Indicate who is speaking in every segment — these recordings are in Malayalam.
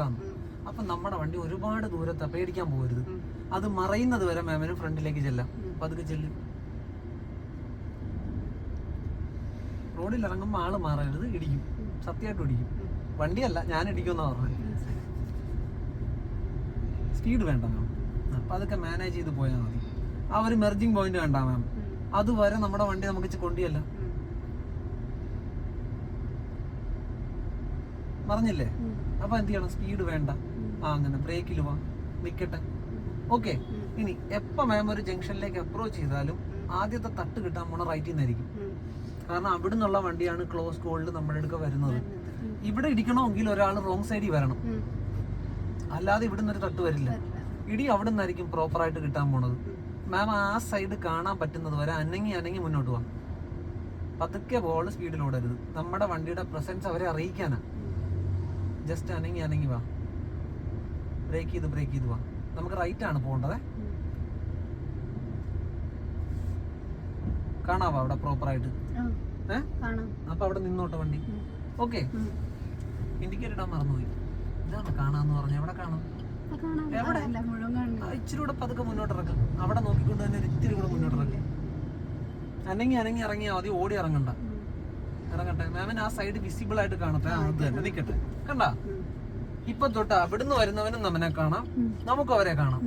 Speaker 1: ആണ്. അപ്പൊ നമ്മുടെ വണ്ടി ഒരുപാട് ദൂരത്തെ പേടിക്കാൻ പോകരുത്. അത് മറയുന്നത് വരെ മാമിന് ഫ്രണ്ടിലേക്ക് ചെല്ലാം. അതൊക്കെ ചെല്ലും. റോഡിൽ ഇറങ്ങുമ്പോൾ ആൾ മാറരുത് ഇടിക്കും. സത്യമായിട്ട് ഇടിക്കും. വണ്ടിയല്ല ഞാൻ ഇടിക്കുമെന്നാ പറഞ്ഞത്. സ്പീഡ് വേണ്ട മാം അപ്പൊ അതൊക്കെ മാനേജ് ചെയ്ത് പോയാൽ മതി. ആ ഒരു മെർജിങ് പോയിന്റ് വേണ്ട മാം അതുവരെ നമ്മുടെ വണ്ടി നമുക്ക് ഇച്ചിരി പറഞ്ഞില്ലേ? അപ്പൊ എന്ത് ചെയ്യണം? സ്പീഡ് വേണ്ട. ആ അങ്ങനെ ബ്രേക്കിൽ വാ. നിക്കട്ടെ. ഓക്കെ ഇനി എപ്പ മാം ഒരു ജംഗ്ഷനിലേക്ക് അപ്രോച്ച് ചെയ്താലും ആദ്യത്തെ തട്ട് കിട്ടാൻ പോണ റൈറ്റിൽ നിന്നായിരിക്കും കാരണം അവിടെ നിന്നുള്ള വണ്ടിയാണ് ക്ലോസ് കോളിൽ നമ്മുടെ അടുക്ക വരുന്നത്. ഇവിടെ ഇടിക്കണമെങ്കിൽ ഒരാൾ റോങ് സൈഡിൽ വരണം. അല്ലാതെ ഇവിടെ നിന്നൊരു തട്ട് വരില്ല. ഇടി അവിടെ നിന്നായിരിക്കും പ്രോപ്പർ ആയിട്ട് കിട്ടാൻ പോണത്. മാം ആ സൈഡ് കാണാൻ പറ്റുന്നത് വരെ അനങ്ങി അനങ്ങി മുന്നോട്ട് പോവാം പതുക്കെ ബോൾ സ്പീഡിൽ ഓടരുത്. നമ്മുടെ വണ്ടിയുടെ പ്രസൻസ് അവരെ അറിയിക്കാനാ. ജസ്റ്റ് അനങ്ങി അനങ്ങി വാ. ബ്രേക്ക് ചെയ്ത് ബ്രേക്ക് ചെയ്ത് വാ. നമുക്ക് റൈറ്റ് ആണ് പോകേണ്ടത്. കാണാവാ അവിടെ പ്രോപ്പർ ആയിട്ട്? ഏഹ് അപ്പൊ അവിടെ നിന്നോട്ടെ വണ്ടി. ഓക്കെ ഇൻഡിക്കേറ്റർ ഇടാൻ മറന്നുപോയി. ഇതാണ് കാണാന്ന് പറഞ്ഞ. എവിടെ കാണാം? എവിടെ? ഇച്ചിരി കൂടെ പതുക്കെ മുന്നോട്ട് ഇറക്കും. അവിടെ നോക്കിക്കൊണ്ട് തന്നെ ഒരു ഇത്തിരി കൂടെ മുന്നോട്ട് ഇറങ്ങി അനങ്ങി അനങ്ങി ഇറങ്ങിയാൽ മതി. ഓടി ഇറങ്ങണ്ട. ഇറങ്ങട്ടെ. മാമിന് ആ സൈഡ് വിസിബിൾ ആയിട്ട് കാണട്ടെ. അത് തന്നെ. നിക്കട്ടെ. കണ്ട? ഇപ്പൊ തൊട്ട് അവിടുന്ന് വരുന്നവനും നമ്മനെ കാണാം. നമുക്ക് അവരെ കാണാം.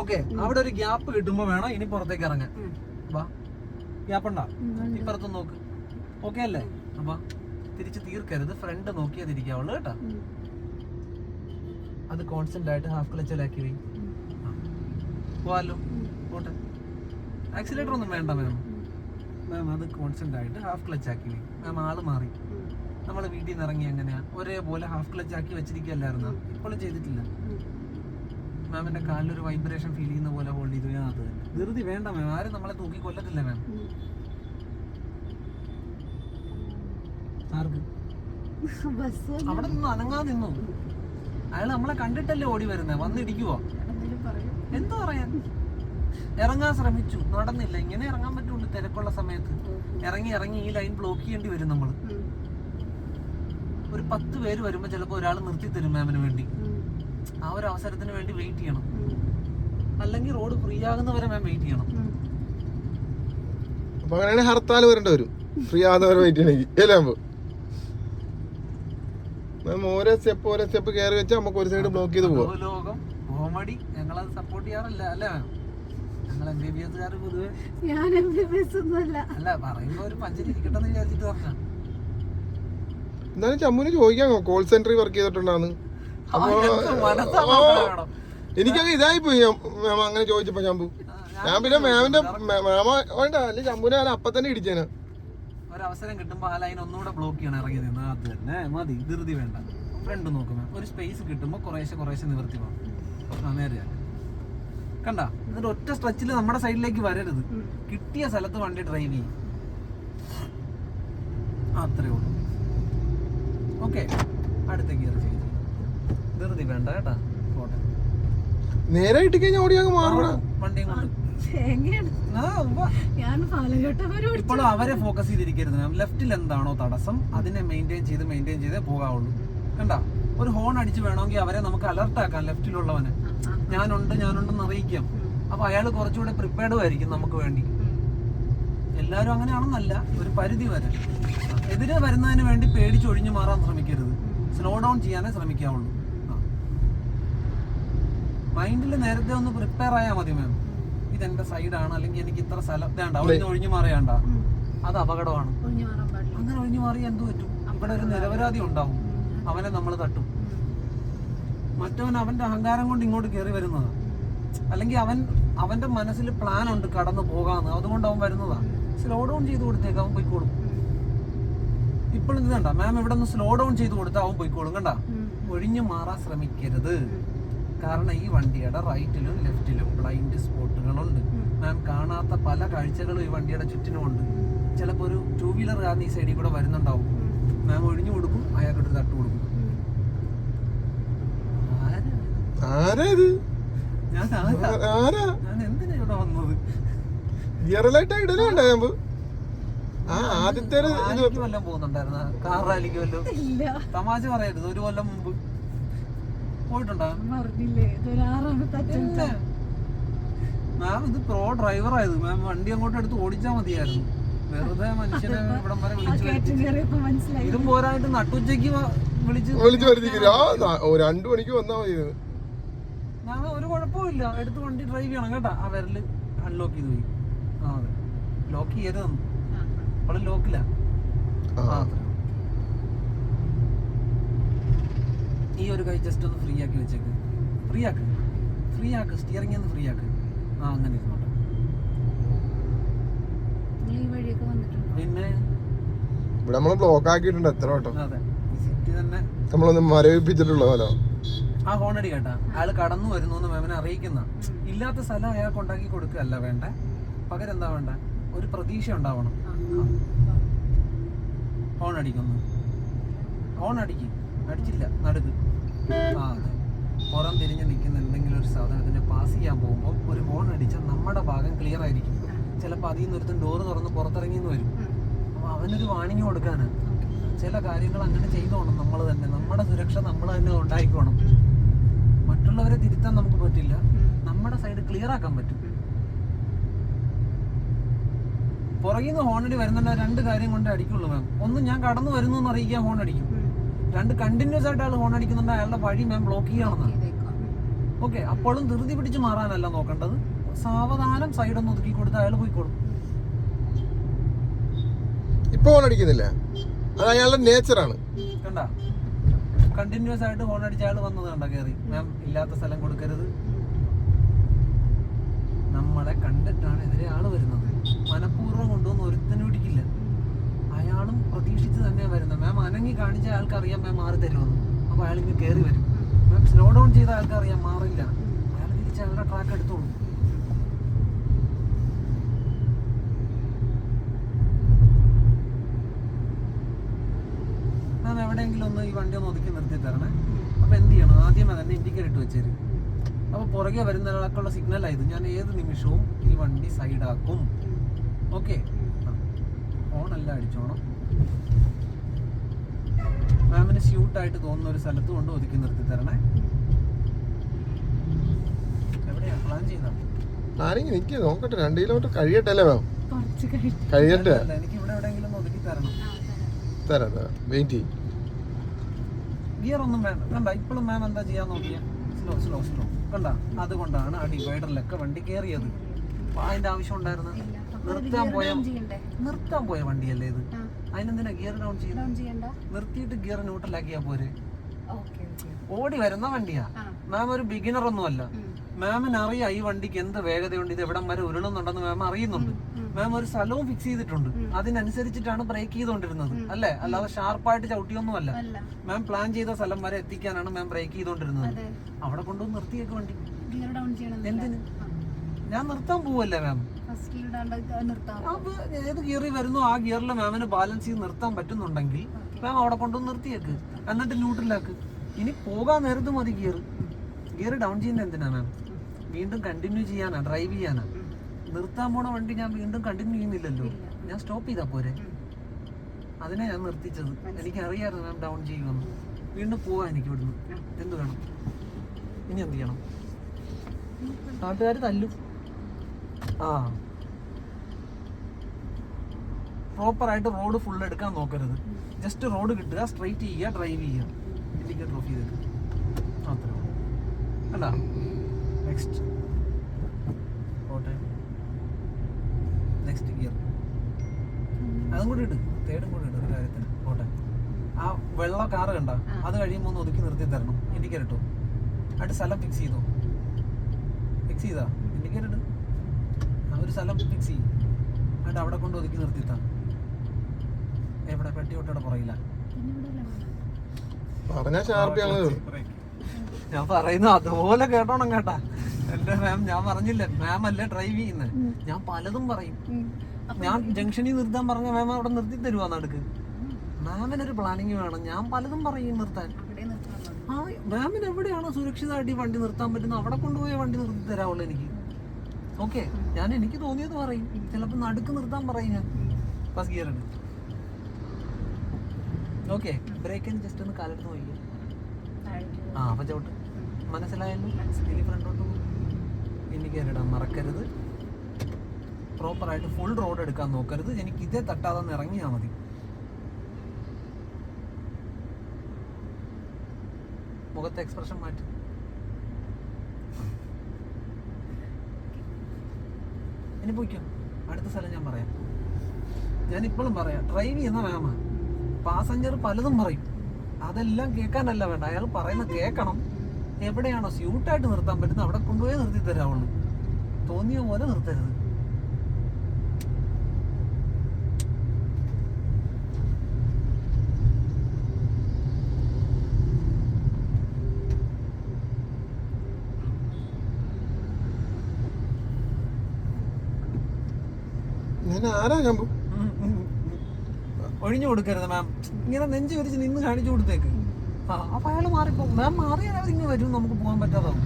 Speaker 1: ഓക്കെ. അവിടെ ഒരു ഗ്യാപ്പ് കിട്ടുമ്പോ വേണം ഇനി പുറത്തേക്ക് ഇറങ്ങാൻ. വാ. ഗ്യാപ്പ് ഉണ്ടാ? ഇപ്പുറത്ത് നോക്ക്. ഓക്കെ അല്ലേ? അപ്പൊ തിരിച്ച് തീർക്കരുത്. ഫ്രണ്ട് നോക്കിയതിരിക്കാവുള്ളൂ കേട്ടോ. അത് കോൺസ്റ്റന്റ് ആയിട്ട് ഹാഫ് ക്ലച്ചിലാക്കി പോവാലോ. പോട്ടെ. ആക്സിലേറ്റർ ഒന്നും വേണ്ട മാം മാം അത് കോൺസ്റ്റന്റ് ആയിട്ട് ഹാഫ് ക്ലച്ച് ആക്കി. വൈ മാം ആൾ മാറി. നമ്മൾ വീട്ടിൽ നിന്ന് ഇറങ്ങി എങ്ങനെയാ? ഒരേപോലെ ഹാഫ് ക്ലച്ച് ആക്കി വെച്ചിരിക്കുകയല്ലായിരുന്നു? ഇപ്പോഴും ചെയ്തിട്ടില്ല. മാമിന്റെ കാലിലൊരു വൈബ്രേഷൻ ഫീൽ ചെയ്യുന്ന പോലെ ഹോൾഡ് ചെയ്തു. ഞാൻ അത് തന്നെ. ധൃതി വേണ്ട മാം ആരും നമ്മളെ തൂക്കി കൊല്ലത്തില്ല മാം. ആർക്ക്? അവിടെ നിന്ന് അനങ്ങാതെ നിന്നു. അയാൾ നമ്മളെ കണ്ടിട്ടല്ലേ ഓടി വരുന്നത് വന്നിടിക്കുവോ എന്താ പറയാൻ? ഇറങ്ങാൻ ശ്രമിച്ചു. നടന്നില്ല. ഇങ്ങനെ ഇറങ്ങാൻ പറ്റുള്ളൂ തിരക്കുള്ള സമയത്ത്. ഇറങ്ങി ഇറങ്ങി ഈ ലൈൻ ബ്ലോക്ക് ചെയ്യേണ്ടി വരും നമ്മൾ ഒരു പത്ത് പേര് വരുമ്പോ ചിലപ്പോ ഒരാൾ നിർത്തി തരും മാമിന് വേണ്ടി. ആ ഒരു അവസരത്തിന് വേണ്ടി വെയിറ്റ് ചെയ്യണം. അല്ലെങ്കിൽ റോഡ് ഫ്രീ ആകുന്നവരെ മാം വെയിറ്റ് ചെയ്യണം.
Speaker 2: അപ്പൊ അങ്ങനെയാണെങ്കിൽ ഹർത്താൽ വരേണ്ട വരും. ഫ്രീ ആകുന്നവരെ വെയിറ്റ് ചെയ്യണമെങ്കിൽ. അല്ലേ മാം ഓരോ സ്റ്റെപ്പ് ഓരോ സ്റ്റെപ്പ് കയറി വെച്ചാൽ നമുക്ക് ഒരു സൈഡ് ബ്ലോക്ക് ചെയ്ത് പോകും
Speaker 1: ലോകം. കോമഡി. ഞങ്ങളത് സപ്പോർട്ട് ചെയ്യാറില്ല. അല്ലേ ഞങ്ങൾ എം ബി ബി എസ്കാർ പൊതുവെ?
Speaker 3: ഞാൻ എം ബി ബി എസ് ഒന്നുമല്ല.
Speaker 1: അല്ല പറയുമ്പോ ഒരു പഞ്ചരി ഇരിക്കട്ടെ എന്ന് വിചാരിച്ചിട്ട് പറഞ്ഞ
Speaker 2: എന്നാലും ചമ്മുന് ചോദിക്കാം കോൾ സെന്ററിൽ വർക്ക് ചെയ്തിട്ടുണ്ടാന്ന്. എനിക്കങ്ങ് ഇതായി പോയി മാം അങ്ങനെ ചോദിച്ചപ്പോ ചമ്പു. ഞാൻ പിന്നെ മാമിന്റെ മാമ വേണ്ട അല്ലെ ചമ്പുനെ ഞാൻ അപ്പൊ തന്നെ ഇടിച്ചേനെ.
Speaker 1: ഒരവസരം കിട്ടുമ്പോ ആ ലൈൻ ഒന്നുകൂടെ ബ്ലോക്ക് ചെയ്യണം ഇറങ്ങി നിന്ന്. അത് തന്നെ മതി ധൃതി വേണ്ട. ഫ്രണ്ട് നോക്കുമ്പോ ഒരു സ്പേസ് കിട്ടുമ്പോ കുറേശ്ശെ കുറേശ്ശെ നിവർത്തി പോകാം ആ നേരെയാ കണ്ട? എന്നിട്ട് ഒറ്റ സ്ട്രെച്ചിൽ നമ്മുടെ സൈഡിലേക്ക് വരരുത്. കിട്ടിയ സ്ഥലത്ത് വണ്ടി ഡ്രൈവ് ചെയ്യും. അത്രേ ഉള്ളൂ. ഓക്കെ അടുത്ത ഗിയർ ചെയ്ത് ധൃതി വേണ്ട കേട്ടാ. പോട്ടെ.
Speaker 2: നേരെ ഇട്ട് കഴിഞ്ഞാൽ ഓടി അങ്ങ് മാറണം
Speaker 3: വണ്ടി
Speaker 1: ഇപ്പോഴും അവരെ ഫോക്കസ് ചെയ്തിരിക്കരുത്. ലെഫ്റ്റിൽ എന്താണോ തടസ്സം അതിനെ മെയിന്റെയിൻ ചെയ്ത് മെയിന്റെയിൻ ചെയ്തേ പോകാവുള്ളൂ. കണ്ട? ഒരു ഹോൺ അടിച്ച് വേണമെങ്കിൽ അവരെ നമുക്ക് അലർട്ട് ആക്കാം ലെഫ്റ്റിലുള്ളവനെ ഞാനുണ്ട് ഞാനുണ്ടെന്ന് അറിയിക്കാം. അപ്പൊ അയാൾ കുറച്ചുകൂടെ പ്രിപ്പയർഡും ആയിരിക്കും നമുക്ക് വേണ്ടി. എല്ലാവരും അങ്ങനെയാണെന്നല്ല ഒരു പരിധി വരെ. എതിരെ വരുന്നതിന് വേണ്ടി പേടിച്ച് പേടിച്ചൊഴിഞ്ഞു മാറാൻ ശ്രമിക്കരുത്. സ്ലോ ഡൗൺ ചെയ്യാനേ ശ്രമിക്കാവുള്ളൂ. മൈൻഡിൽ നേരത്തെ ഒന്ന് പ്രിപ്പയർ ആയാൽ മതി മാം ഇതെന്റെ സൈഡാണ് അല്ലെങ്കിൽ എനിക്ക് ഇത്ര സ്ഥലം വേണ്ട അവിടെ നിന്ന് ഒഴിഞ്ഞു മാറിയാണ്ട. അത് അപകടമാണ്.
Speaker 3: ഒഴിഞ്ഞു
Speaker 1: അങ്ങനെ ഒഴിഞ്ഞു മാറി എന്ത് പറ്റും? ഇവിടെ ഒരു നിരപരാധി ഉണ്ടാവും. അവനെ നമ്മൾ തട്ടും. മറ്റവൻ അവന്റെ അഹങ്കാരം കൊണ്ട് ഇങ്ങോട്ട് കയറി വരുന്നതാ. അല്ലെങ്കിൽ അവൻ അവന്റെ മനസ്സിൽ പ്ലാൻ ഉണ്ട് കടന്നു പോകാന്ന്. അതുകൊണ്ട് അവൻ വരുന്നതാ. സ്ലോ ഡൗൺ ചെയ്ത് കൊടുത്തേക്ക് അവൻ പോയിക്കോളും. ഇപ്പോഴും ഇത് കണ്ട? മാം ഇവിടെ നിന്ന് സ്ലോ ഡൗൺ ചെയ്ത് കൊടുത്താൽ അവൻ പോയിക്കോളും കണ്ട? ഒഴിഞ്ഞു മാറാൻ ശ്രമിക്കരുത്. കാരണം ഈ വണ്ടിയുടെ റൈറ്റിലും ലെഫ്റ്റിലും ബ്ലൈൻഡ് സ്പോട്ടുകളുണ്ട് മാം കാണാത്ത പല കാഴ്ചകളും ഈ വണ്ടിയുടെ ചുറ്റിനുമുണ്ട് ചിലപ്പോൾ ഒരു ടൂ വീലർ കാരണം ഈ സൈഡിൽ കൂടെ വരുന്നുണ്ടാവും. മാം ഒഴിഞ്ഞു കൊടുക്കും അയാൾക്കൊരു തട്ട് കൊടുക്കും ആരാ?
Speaker 2: ആരാ ഇത്?
Speaker 1: ആരാ?
Speaker 2: ആ ആദ്യത്തെ
Speaker 1: പോകുന്നുണ്ടായിരുന്ന? കാർ റാലിക്ക് വല്ലതും?
Speaker 3: ഇല്ല.
Speaker 1: തമാശ പറയരുത്. ഒരു കൊല്ലം മുമ്പ്. മാം ഇത് പ്രോ ഡ്രൈവർ ആയത്. മാം വണ്ടി അങ്ങോട്ട് എടുത്ത് ഓടിച്ചാൽ മതിയായിരുന്നു. വെറുതെ മനുഷ്യനെ ഇവിടം വരെ വിളിച്ചു ഇതും പോരായിട്ട് നട്ടുച്ചയ്ക്ക് വിളിച്ച്
Speaker 2: വരുത്തിക്കില്ല രണ്ടു മണിക്ക് വന്നാ മതി
Speaker 1: ഞാൻ ഒരു കുഴപ്പമില്ല എടുത്ത് വണ്ടി ഡ്രൈവ് ചെയ്യണം കേട്ടോ. ആ വിരൽ അൺലോക്ക് ചെയ്ത് പോയി. ആ അതെ. ലോക്ക് ചെയ്യരുതെന്ന്
Speaker 3: ആ,
Speaker 1: അവൾ ലോക്കില്ല ഈ ഒരു കൈ ജസ്റ്റ് ഒന്ന് ഫ്രീ ആക്കി വെച്ചേക്ക്. ഫ്രീ ആക്ക്? ഫ്രീ ആക്ക്. സ്റ്റിയറിംഗ് ഒന്ന് ഫ്രീ ആക്ക്. ആ അങ്ങനെ ഇരുന്നോട്ടെ. പിന്നെ?
Speaker 2: ഇവിടെ നമ്മൾ ബ്ലോക്ക് ആക്കിയിട്ടുണ്ട് എത്ര വട്ടം.
Speaker 1: അതെ. ഈ സിറ്റി തന്നെ
Speaker 2: നമ്മളൊന്ന് മരവിപ്പിച്ചിട്ടുള്ള പോലെ
Speaker 1: ആ ഹോണടി കേട്ടാ. അയാൾ കടന്നു വരുന്നു എന്ന് മാമിനെ അറിയിക്കുന്ന. ഇല്ലാത്ത സ്ഥലം അയാൾക്ക് ഉണ്ടാക്കി കൊടുക്കുകയല്ല വേണ്ട. പകരം എന്താ വേണ്ട? ഒരു പ്രതീക്ഷ ഉണ്ടാവണം. ഹോൺ അടിക്കുന്നു. ഹോൺ അടിക്കും. അടിച്ചില്ല. നടുക്ക്. ആ അതെ. പുറം തിരിഞ്ഞ് നിൽക്കുന്ന എന്തെങ്കിലും ഒരു സാധനത്തിന് പാസ് ചെയ്യാൻ പോകുമ്പോൾ ഒരു ഹോൺ അടിച്ചാൽ നമ്മുടെ ഭാഗം ക്ലിയർ ആയിരിക്കും. ചിലപ്പോൾ അതിൽ നിന്ന് ഒരു ഡോറ് തുറന്ന് പുറത്തിറങ്ങി എന്ന് വരും. അപ്പോൾ അവനൊരു വാണിംഗ് കൊടുക്കാനാണ്. ചില കാര്യങ്ങൾ അങ്ങനെ ചെയ്തോണം നമ്മൾ തന്നെ. നമ്മുടെ സുരക്ഷ നമ്മൾ തന്നെ ഉണ്ടായിക്കോണം. മറ്റുള്ളവരെ തിരുത്താൻ നമുക്ക് പറ്റില്ല. നമ്മുടെ സൈഡ് ക്ലിയർ ആക്കാൻ പറ്റും. പുറകിൽ നിന്ന് ഹോണടി വരുന്നുണ്ട്. രണ്ട് കാര്യം കൊണ്ട് അടിക്കുള്ളൂ മാം ഒന്ന് ഞാൻ കടന്നു വരുന്നു എന്ന് അറിയിക്കാൻ ഹോൺ അടിക്കും. രണ്ട് കണ്ടിന്യൂസ് ആയിട്ട് അയാൾ ഹോൺ അടിക്കുന്നുണ്ട്. അയാളുടെ വഴി മാം ബ്ലോക്ക് ചെയ്യണമെന്നാണ് ഓക്കെ അപ്പോഴും ധൃതി പിടിച്ച് മാറാനല്ല നോക്കേണ്ടത്. സാവധാനം സൈഡ് ഒന്ന് ഒതുക്കി കൊടുത്ത് അയാൾ പോയിക്കോളും.
Speaker 2: ഇപ്പൊ ഹോൺ അടിക്കുന്നില്ല. അത് അയാളുടെ നേച്ചറാണ്
Speaker 1: കണ്ട? കണ്ടിന്യൂസ് ആയിട്ട് ഹോൺ അടിച്ച ആൾ വന്നത് കണ്ട കയറി മാം ഇല്ലാത്ത സ്ഥലം കൊടുക്കരുത്. നമ്മളെ കണ്ടിട്ടാണ് എതിരെ ആൾ വരുന്നത്. മനഃപൂർവം കൊണ്ടുവന്ന് ഒരുത്തനും പിടിക്കില്ല അയാളും പ്രതീക്ഷിച്ച് തന്നെയാണ് വരുന്നത്. മാം അനങ്ങി കാണിച്ച അയാൾക്ക് അറിയാം മാം മാറി തരുമെന്ന്. അപ്പൊ അയാൾ ഇങ്ങനെ കയറി വരും. മാം സ്ലോ ഡൗൺ ചെയ്ത ആൾക്കറിയാം മാറില്ല. അയാൾ തിരിച്ച് അയാളുടെ ട്രാക്ക് എടുത്തോളൂ. മാം എവിടെയെങ്കിലും ഒന്ന് ഈ വണ്ടി ഒന്ന് ഒതുക്കി നിർത്തി തരണേ. അപ്പൊ എന്ത് ചെയ്യണം? ആദ്യമേ തന്നെ ഇൻഡിക്കേറ്റർ ഇട്ട് വെച്ചേര്. അപ്പൊ പുറകെ വരുന്ന ഒരാൾക്കുള്ള സിഗ്നൽ ആയത് ഞാൻ ഏത് നിമിഷവും ഈ വണ്ടി സൈഡാക്കും ഓക്കെ ഓണല്ല അടിച്ചോണം. മാമിന് സ്യൂട്ടായിട്ട് തോന്നുന്ന ഒരു സ്ഥലത്ത് കൊണ്ട് ഒതുക്കി നിർത്തി തരണേ. എവിടെയാ? പ്ലാൻ ചെയ്താ
Speaker 2: ഞാനിങ്ങനെ നിൽക്കുക നോക്കട്ടെ. രണ്ട് കിലോമീറ്റർ കഴിയട്ടെ? അല്ലേ മാം കഴിയട്ടെ
Speaker 1: എനിക്ക് ഇവിടെ എവിടെയെങ്കിലും ഒതുക്കി തരണം.
Speaker 2: തരാം തരാം. വെയിറ്റ് ചെയ്യും.
Speaker 1: ഗിയർ ഒന്നും വേണ്ട. കണ്ട ഇപ്പോഴും മാം എന്താ ചെയ്യാൻ നോക്കിയ? സ്ലോ സ്ലോ സ്ലോ കണ്ട അതുകൊണ്ടാണ് ആ ഡിവൈഡറിലൊക്കെ വണ്ടി കയറിയത് അപ്പൊ അതിന്റെ ആവശ്യം ഉണ്ടായിരുന്നു നിർത്താൻ പോയ നിർത്താൻ പോയ വണ്ടിയല്ലേ ഇത്? അതിനെന്തിനാ ഗിയർ ഡൗൺ ചെയ്യുന്നത്? നിർത്തിയിട്ട് ഗിയർ ന്യൂട്രലാക്കിയാ പോരെ? ഓടി വരുന്ന വണ്ടിയാ. മാം ഒരു ബിഗിനർ ഒന്നുമല്ല. മാമിന് അറിയാം ഈ വണ്ടിക്ക് എന്ത് വേഗതയുണ്ട് ഇത് എവിടം വരെ ഉരുളുന്നുണ്ടെന്ന് മാം അറിയുന്നുണ്ട്. മാം ഒരു സ്ഥലവും ഫിക്സ് ചെയ്തിട്ടുണ്ട്. അതിനനുസരിച്ചിട്ടാണ് ബ്രേക്ക് ചെയ്തുകൊണ്ടിരുന്നത്. അല്ലേ? അല്ലാതെ ഷാർപ്പായിട്ട് ചവിട്ടിയൊന്നുമല്ല.
Speaker 3: അല്ല.
Speaker 1: മാം പ്ലാൻ ചെയ്ത സ്ഥലം വരെ എത്തിക്കാനാണ് മാം ബ്രേക്ക് ചെയ്തുകൊണ്ടിരുന്നത്. അവിടെ കൊണ്ടുവന്ന് നിർത്തിയേക്ക് വണ്ടി. എന്തിന്? ഞാൻ നിർത്താൻ പോവല്ലേ മാം അപ്പൊ ഏത് ഗിയറിൽ വരുന്നു ആ ഗിയറിൽ മാമിന് ബാലൻസ് ചെയ്ത് നിർത്താൻ പറ്റുന്നുണ്ടെങ്കിൽ മാം അവിടെ കൊണ്ടുവന്ന് നിർത്തിയേക്ക്. എന്നിട്ട് ന്യൂട്രലാക്ക് ഇനി പോകാൻ നേരത്ത് മതി ഗിയർ ഗിയർ ഡൗൺ ചെയ്യുന്ന എന്തിനാ മാം വീണ്ടും കണ്ടിന്യൂ ചെയ്യാനാ ഡ്രൈവ് ചെയ്യാനാ. നിർത്താൻ പോണ വണ്ടി ഞാൻ വീണ്ടും കണ്ടിന്യൂ ചെയ്യുന്നില്ലല്ലോ. ഞാൻ സ്റ്റോപ്പ് ചെയ്താ പോരെ? അതിനെ ഞാൻ നിർത്തിച്ചത്. എനിക്ക് അറിയാമായിരുന്നു ഞാൻ ഡൗൺ ചെയ്യുമെന്ന്. വീണ്ടും പോവാ എനിക്ക് ഇവിടുന്ന്. എന്ത് വേണം? ഇനി എന്ത് ചെയ്യണം? നാട്ടുകാർ തല്ലും. ആ. പ്രോപ്പറായിട്ട് റോഡ് ഫുൾ എടുക്കാൻ നോക്കരുത്. ജസ്റ്റ് റോഡ് കിട്ടുക സ്ട്രൈറ്റ് ചെയ്യുക ഡ്രൈവ് ചെയ്യുക. ഇൻഡിക്കേറ്റർ ഓഫ് ചെയ്തിട്ട് അത്രേ അല്ല നെക്സ്റ്റ് ഓട്ടെ നെക്സ്റ്റ് ഗിയർ അതും കൂടി ഇട്. തേടും കൂടി ഇട് ഒരു കാര്യത്തിന്. ഓട്ടെ ആ വെള്ള കാറ് കണ്ട? അത് കഴിയുമ്പോൾ ഒന്ന് ഒതുക്കി നിർത്തി തരണം. ഇൻഡിക്കേറ്റർ ഇട്ടോ. ആയിട്ട് സ്ഥലം ഫിക്സ് ചെയ്തോ. ഫിക്സ് ചെയ്താ? ഇൻഡിക്കേറ്റർ ഇട്. ആ ഒരു സ്ഥലം ഫിക്സ് ചെയ്യും. എന്നിട്ട് അവിടെ കൊണ്ട് ഒതുക്കി നിർത്തി നിർത്തിത്താ എവിടെ? പെട്ടി ഒട്ടയുടെ പുറയില്ല?
Speaker 2: പറഞ്ഞാ ഷാർപ്പി
Speaker 1: ഞാൻ പറയുന്നു അതുപോലെ കേട്ടോണം കേട്ടാ. എന്റെ മാം ഞാൻ പറഞ്ഞില്ല മാം അല്ല ഡ്രൈവ് ചെയ്യുന്നത് ഞാൻ പലതും പറയും. ഞാൻ ജംഗ്ഷനിൽ നിർത്താൻ പറഞ്ഞ മാം അവിടെ നിർത്തി തരുവാ നടുക്ക്? മാമിനൊരു പ്ലാനിങ് വേണം. ഞാൻ പലതും പറയും നിർത്താൻ. ആ മാമിന് എവിടെയാണോ സുരക്ഷിതമായിട്ട് ഈ വണ്ടി നിർത്താൻ പറ്റുന്നത് അവിടെ കൊണ്ടുപോയി വണ്ടി നിർത്തി തരാവുള്ളൂ എനിക്ക്. ഓക്കെ ഞാൻ എനിക്ക് തോന്നിയത് പറയും. ചിലപ്പോൾ നടുക്ക് നിർത്താൻ പറയും ഞാൻ. First gear okay and just ഒന്ന് കാലെടുത്ത്
Speaker 3: താഴേക്ക്
Speaker 1: ആ അപ്പൊ ചവിട്ട്.
Speaker 3: ഉം.
Speaker 1: മനസ്സിലായല്ലോ? ഇനി ഫ്രണ്ടോട്ട് ഇൻഡിക്കേറ്റർ ഇടാൻ മറക്കരുത്. പ്രോപ്പറായിട്ട് ഫുൾ റോഡ് എടുക്കാൻ നോക്കരുത്. എനിക്ക് ഇതേ തട്ടാതെ ഒന്ന് ഇറങ്ങിയാൽ മതി. മുഖത്തെ എക്സ്പ്രഷൻ മാറ്റി. ഇനി പോയിക്കോ. അടുത്ത സ്ഥലം ഞാൻ പറയാം. ഞാൻ ഇപ്പോഴും പറയാം. ഡ്രൈവ് ചെയ്യുന്ന മാമ പാസഞ്ചർ പലതും പറയും. അതെല്ലാം കേൾക്കാനല്ല വേണ്ട. അയാൾ പറയുന്നത് കേൾക്കണം. എവിടെയാണോ സ്യൂട്ടായിട്ട് നിർത്താൻ പറ്റുന്നത് അവിടെ കൊണ്ടുപോയി നിർത്തി തരാവുള്ളൂ. തോന്നിയ പോലെ നിർത്തരുത്. ഒഴിഞ്ഞു കൊടുക്കരുത് മാം ഇങ്ങനെ നെഞ്ചു വിരിച്ച് നിന്ന് കാണിച്ചു കൊടുത്തേക്ക്. അപ്പൊ അയാൾ മാറിപ്പോ മാം മാറിയാൽ ഇങ്ങനെ വരും നമുക്ക് പോകാൻ പറ്റാതാവും.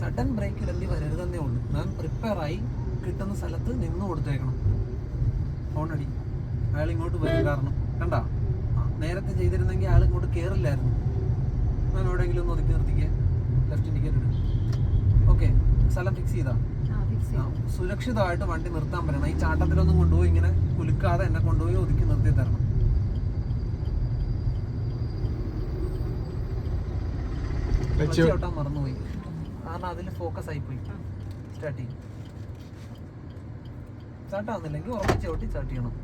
Speaker 1: സഡൻ ബ്രേക്ക് ഇടേണ്ടി വരരുതെന്നേ ഉള്ളൂ. മാം പ്രിപ്പയർ ആയി കിട്ടുന്ന സ്ഥലത്ത് നിന്ന് കൊടുത്തേക്കണം. ഫോൺ അടി. അയാൾ ഇങ്ങോട്ട് വരും കാരണം. കണ്ട? നേരത്തെ ചെയ്തിരുന്നെങ്കിൽ അയാൾ ഇങ്ങോട്ട് കയറില്ലായിരുന്നു മാം എവിടെയെങ്കിലും ഒന്ന് ഒതുക്കി നിർത്തിക്കുക ലെഫ്റ്റ് ഇൻഡിക്കേറ്റർ ഓക്കെ സ്ഥലം ഫിക്സ് ചെയ്താ. സുരക്ഷിതമായിട്ട് വണ്ടി നിർത്താൻ പറ്റണം. ഈ ചാട്ടത്തിലൊന്നും കൊണ്ടുപോയി ഇങ്ങനെ കുലുക്കാതെ എന്നെ കൊണ്ടുപോയി ഒതുക്കി നിർത്തി തരണം. ചവിട്ടാൻ മറന്നുപോയി. കാരണം അതിൽ ഫോക്കസ് ആയിപ്പോയി. സ്റ്റാർട്ട് ചെയ്യും സ്റ്റാർട്ട് ആവുന്നില്ലെങ്കിൽ ഉറപ്പിച്ച് ചവിട്ടി സ്റ്റാർട്ട് ചെയ്യണം.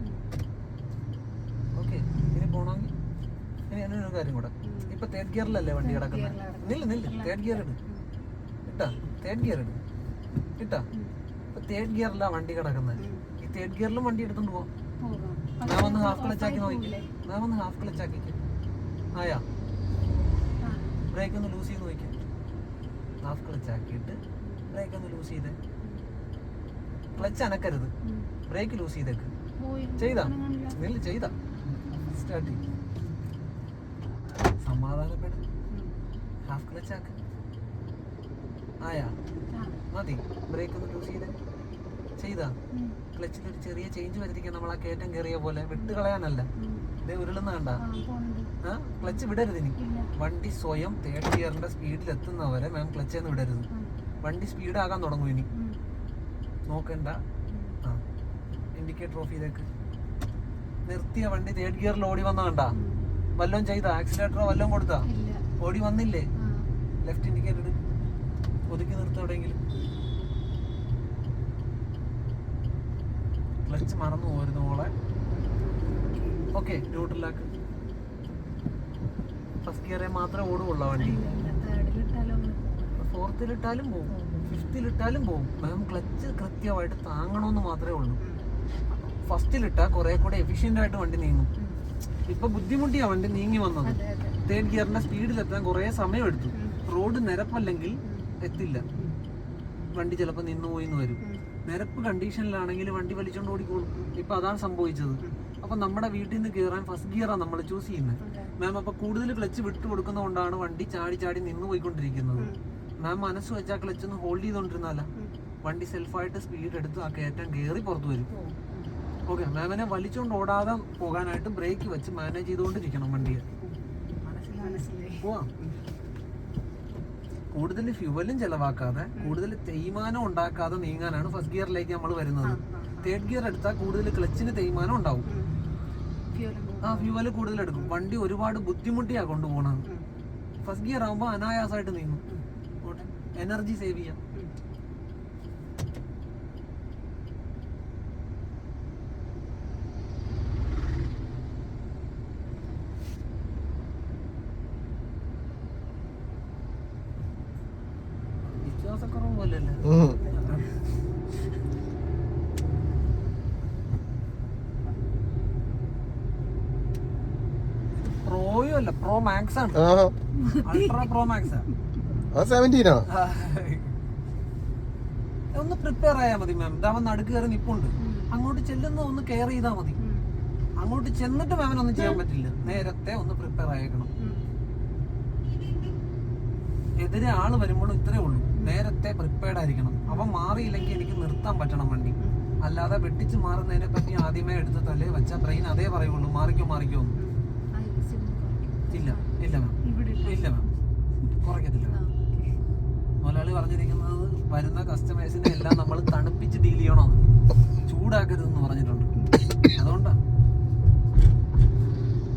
Speaker 1: ഓക്കെ ഇനി പോണെങ്കിൽ ഇനി എന്നൊരു കാര്യം കൂടെ. ഇപ്പൊ തേർഡ് ഗിയറിലല്ലേ വണ്ടി കിടക്കുന്നത് നില്ല നില്ല. തേർഡ് ഗിയർ ഇട്. ഇട്ടാ? തേർഡ് ഗിയർ ഇട്. ഇട്ടാ? ഇപ്പൊ തേർഡ് ഗിയറിലാ വണ്ടി കിടക്കുന്നത് ഈ തേർഡ് ഗിയറിലും വണ്ടി എടുത്തോണ്ട് പോവാം.
Speaker 3: പോകാം.
Speaker 1: ഞാൻ ഒന്ന് ഹാഫ് ക്ലച്ച് ആക്കി നോക്കിക്കേ. ഞാൻ ഒന്ന് ഹാഫ് ക്ലച്ച് ആക്കിക്കേ. ആയാ? ബ്രേക്ക് ഒന്ന് ലൂസ് ചെയ്ത് നോക്കിയാൽ ഹാഫ് ക്ലച്ച് ആക്കിയിട്ട് ബ്രേക്ക് ഒന്ന് ലൂസ് ചെയ്ത്. ക്ലച്ച് അനക്കരുത്. ബ്രേക്ക് ലൂസ് ചെയ്തേക്ക്. ചെയ്താ. നെല്ല് ചെയ്താ. സ്റ്റാർട്ട് സമാധാനപ്പെടും. ഹാഫ് ക്ലച്ച് ആക്ക്. ആയാ. മതി. ബ്രേക്ക് ഒന്ന് ലൂസ് ചെയ്തേ? ചെയ്താ. ക്ലച്ചിൽ ഒരു ചെറിയ ചേഞ്ച് വരുത്തിക്കാൻ നമ്മൾ ആ കയറ്റം കയറിയ പോലെ
Speaker 3: വിട്ടുകളയാനല്ല.
Speaker 1: ഇതേ ഉരുളുന്ന കണ്ട? ക്ലച്ച് വിടരുത്
Speaker 3: എനിക്ക്
Speaker 1: വണ്ടി സ്വയം തേർഡ് ഗിയറിന്റെ സ്പീഡിൽ എത്തുന്നവരെ മാം ക്ലച്ച് എന്ന് വിടരുത്. വണ്ടി സ്പീഡ് ആകാൻ തുടങ്ങും ഇനി. നോക്കണ്ട. ആ ഇൻഡിക്കേറ്റർ ഓഫ് ചെയ്തേക്ക്. നിർത്തിയ വണ്ടി തേർഡ് ഗിയറിൽ ഓടി വന്ന കണ്ട. വല്ലതും ചെയ്ത? ആക്സിലേറ്ററോ വല്ലതും കൊടുത്താ? ഓടി വന്നില്ലേ? ലെഫ്റ്റ് ഇൻഡിക്കേറ്റർ ഒതുക്കി നിർത്തി എവിടെയെങ്കിലും. ക്ലച്ച് മറന്നു പോരുന്നു മോളെ. ഓക്കെ ന്യൂട്രലാക്ക് ഫസ്റ്റ് ഗിയറെ മാത്രമേ ഓടുകയുള്ളൂ വണ്ടി. ഫോർത്തിലിട്ടാലും പോകും. ഫിഫ്തിലിട്ടാലും പോകും മാം ക്ലച്ച് കൃത്യമായിട്ട് താങ്ങണമെന്ന് മാത്രമേ ഉള്ളൂ.
Speaker 3: ഫസ്റ്റിൽ
Speaker 1: ഫസ്റ്റിലിട്ടാൽ കുറെ കൂടെ എഫിഷ്യന്റ് ആയിട്ട് വണ്ടി നീങ്ങും. ഇപ്പൊ ബുദ്ധിമുട്ടിയാ വണ്ടി നീങ്ങി വന്നത്. തേർഡ് ഗിയറിന്റെ സ്പീഡിലെത്താൻ കുറെ സമയം എടുത്തു റോഡ് നിരപ്പല്ലെങ്കിൽ എത്തില്ല. വണ്ടി ചിലപ്പോൾ നിന്ന് പോയിന്ന് വരും. നിരപ്പ് കണ്ടീഷനിലാണെങ്കിൽ വണ്ടി വലിച്ചോണ്ട് ഓടിക്കോളും. ഇപ്പൊ അതാണ് സംഭവിച്ചത്. അപ്പൊ നമ്മുടെ വീട്ടിൽ നിന്ന് കയറാൻ ഫസ്റ്റ് ഗിയറാണ് നമ്മൾ ചൂസ് ചെയ്യുന്നത്. മാം അപ്പൊ കൂടുതൽ ക്ലച്ച് വിട്ടു കൊടുക്കുന്നതുകൊണ്ടാണ് വണ്ടി ചാടി ചാടി നിന്ന് പോയിക്കൊണ്ടിരിക്കുന്നത്. മാം മനസ്സ് വെച്ചാൽ ക്ലച്ച് ഒന്ന് ഹോൾഡ് ചെയ്തോണ്ടിരുന്നാല. വണ്ടി സെൽഫായിട്ട് സ്പീഡ് എടുത്ത് ആ കയറ്റം കയറി പുറത്തു വരും. ഓക്കെ മാമിനെ വലിച്ചുകൊണ്ട് ഓടാതെ പോകാനായിട്ട് ബ്രേക്ക് വെച്ച് മാനേജ് ചെയ്തുകൊണ്ടിരിക്കണം വണ്ടിയെ. പോവാം. കൂടുതൽ ഫ്യൂവലും ചെലവാക്കാതെ കൂടുതൽ തേയ്മാനം ഉണ്ടാക്കാതെ നീങ്ങാനാണ് ഫസ്റ്റ് ഗിയറിലേക്ക് നമ്മൾ വരുന്നത്. തേർഡ് ഗിയർ എടുത്താൽ കൂടുതൽ ക്ലച്ചിന് തേയ്മാനം ഉണ്ടാവും. ആ ഫ്യൂവൽ കൂടുതൽ എടുക്കും വണ്ടി ഒരുപാട് ബുദ്ധിമുട്ടിയാ കൊണ്ടുപോകണത് ഫസ്റ്റ് ഗിയർ ആകുമ്പോൾ അനായാസമായിട്ട് നീങ്ങും. എനർജി സേവ് ചെയ്യാം. വിശ്വാസക്കുറവ് പോലെയല്ലേ പ്രോ മാക്സ് ആണ്. അൾട്രാ പ്രോ മാക്സ്
Speaker 2: ആ. സെവന്റീനാ
Speaker 1: ഒന്ന് പ്രിപ്പയർ ആയാ മതി മാം ഇതാവൻ നടുക്ക് കയറി നിപ്പുണ്ട്. അങ്ങോട്ട് ചെല്ലുന്ന ഒന്ന് കെയർ ചെയ്താൽ മതി. അങ്ങോട്ട് ചെന്നിട്ട് മാമിനൊന്നും ചെയ്യാൻ പറ്റില്ല. നേരത്തെ ഒന്ന് പ്രിപ്പയർ ആയേക്കണം. എതിരെ ആൾ വരുമ്പോഴും ഇത്രേ ഉള്ളൂ. നേരത്തെ പ്രിപ്പയർഡ് ആയിരിക്കണം. അവൻ മാറിയില്ലെങ്കിൽ എനിക്ക് നിർത്താൻ പറ്റണം വണ്ടി. അല്ലാതെ വെട്ടിച്ച് മാറുന്നതിനെ പറ്റി ആദ്യമേ എടുത്ത് തലേ വെച്ച ബ്രെയിൻ അതേ പറയുള്ളൂ. മാറിക്കോ മാറിക്കോ എന്ന്. ഇല്ല ഇല്ല മാം ഇല്ല. മാം കുറയ്ക്കത്തില്ല മാം മുതലാളി പറഞ്ഞിരിക്കുന്നത് വരുന്ന കസ്റ്റമേഴ്സിനെ എല്ലാം നമ്മൾ തണുപ്പിച്ച് ഡീൽ ചെയ്യണമെന്ന് ചൂടാക്കരുതെന്ന് പറഞ്ഞിട്ടുണ്ട്. അതുകൊണ്ടാണ്